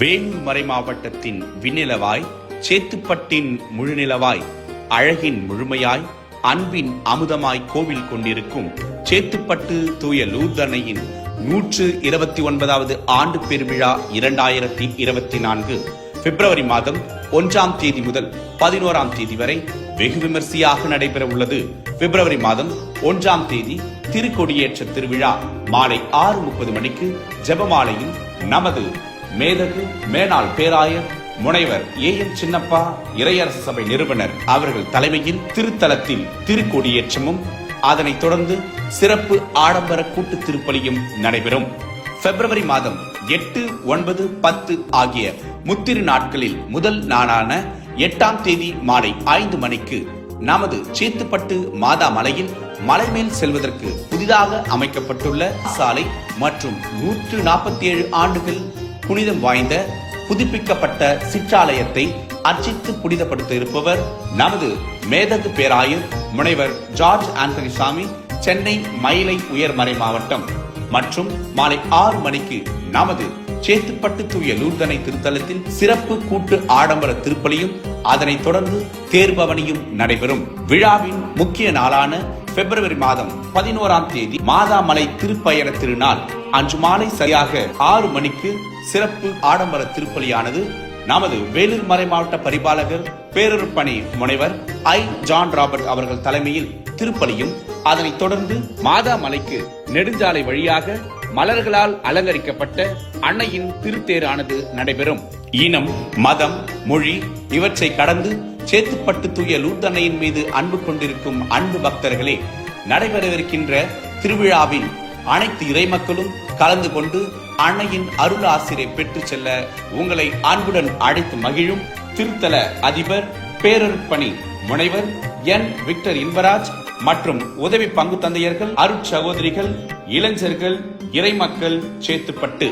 வேலூர் மாவட்டத்தின் விண்ணிலவாய் சேத்துப்பட்டின் முழுநிலவாய் அழகின் முழுமையாய் அன்பின் அமுதமாய் கோவில் கொண்டிருக்கும் சேத்துப்பட்டு தூய லூர்தனையின் நூற்று இருபத்தி ஒன்பதாவது ஆண்டு பெருவிழா இரண்டாயிரத்தி இருபத்தி நான்கு பிப்ரவரி மாதம் ஒன்றாம் தேதி முதல் பதினோராம் தேதி வரை வெகு விமர்சையாக நடைபெற உள்ளது பிப்ரவரி மாதம் ஒன்றாம் தேதி திருக்கொடியேற்ற திருவிழா மாலை ஆறு முப்பது மணிக்கு ஜெபமாலையும் நமது மேதகு மேனாள் பேராயர் முனைவர் ஏ எம் சின்னப்பா இறையரசு சபை நிறுவனர் அவர்கள் தலைமையில் திருத்தலத்தில் திருக்கொடியேற்றமும் அதனைத் தொடர்ந்து சிறப்பு ஆடம்பர கூட்டு திருப்பலியும் நடைபெறும். பிப்ரவரி மாதம் எட்டு ஒன்பது பத்து ஆகிய முத்திரு நாட்களில் முதல் நாளான எட்டாம் தேதி மாலை ஐந்து மணிக்கு நமது சேத்துப்பட்டு மாதா மலையில் மலைமேல் செல்வதற்கு புதிதாக அமைக்கப்பட்டுள்ள சாலை மற்றும் நூற்று நாற்பத்தி ஏழு ஆண்டுகள் புனிதம் வாய்ந்த புதுப்பிக்கப்பட்ட சிற்றாலயத்தை அர்ச்சித்து புனிதப்படுத்த இருப்பவர் நமது மேதகு பேராயர் முனைவர் ஜார்ஜ் ஆந்தனி சாமி சென்னை மயிலை உயர்மறை மாவட்டம் மற்றும் மாலை ஆறு மணிக்கு நமது சேத்துப்பட்டு தூய லூர்தனை திருத்தலத்தில் சிறப்பு கூட்டு ஆடம்பர திருப்பலியும் அதனைத் தொடர்ந்து தேர்பவனியும் நடைபெறும். விழாவின் முக்கிய நாளான பிப்ரவரி மாதம் பதினோராம் தேதி மாதாமலை திருப்பயண திருநாள் அன்று மாலை சரியாக ஆறு மணிக்கு சிறப்பு ஆடம்பர திருப்பலியானது நமது வேலூர் மறை மாவட்ட பரிபாலகர் பேரொருப்பணி முனைவர் ஐ. ஜான் ராபர்ட் அவர்கள் தலைமையில் திருப்பலியும் அதனைத் தொடர்ந்து மாதாமலைக்கு நெடுஞ்சாலை வழியாக மலர்களால் அலங்கரிக்கப்பட்ட அன்னையின் திருத்தேரானது நடைபெறும். இனம் மதம் மொழி இவற்றை கடந்து சேத்துப்பட்டு தூய லூர்தன்னையின் மீது அன்பு கொண்டிருக்கும் அன்பு பக்தர்களே நடைபெறவிருக்கின்ற திருவிழாவில் அனைத்து இறைமக்களும் கலந்து கொண்டு அன்னையின் அருள் ஆசிரியை பெற்று செல்ல உங்களை அன்புடன் அழைத்து மகிழும் திருத்தல அதிபர் பேரருட்பணி முனைவர் என் விக்டர் இன்பராஜ் மற்றும் உதவி பங்கு தந்தையர்கள் அருட்சகோதரிகள் இளைஞர்கள் இறைமக்கள் சேத்துப்பட்டு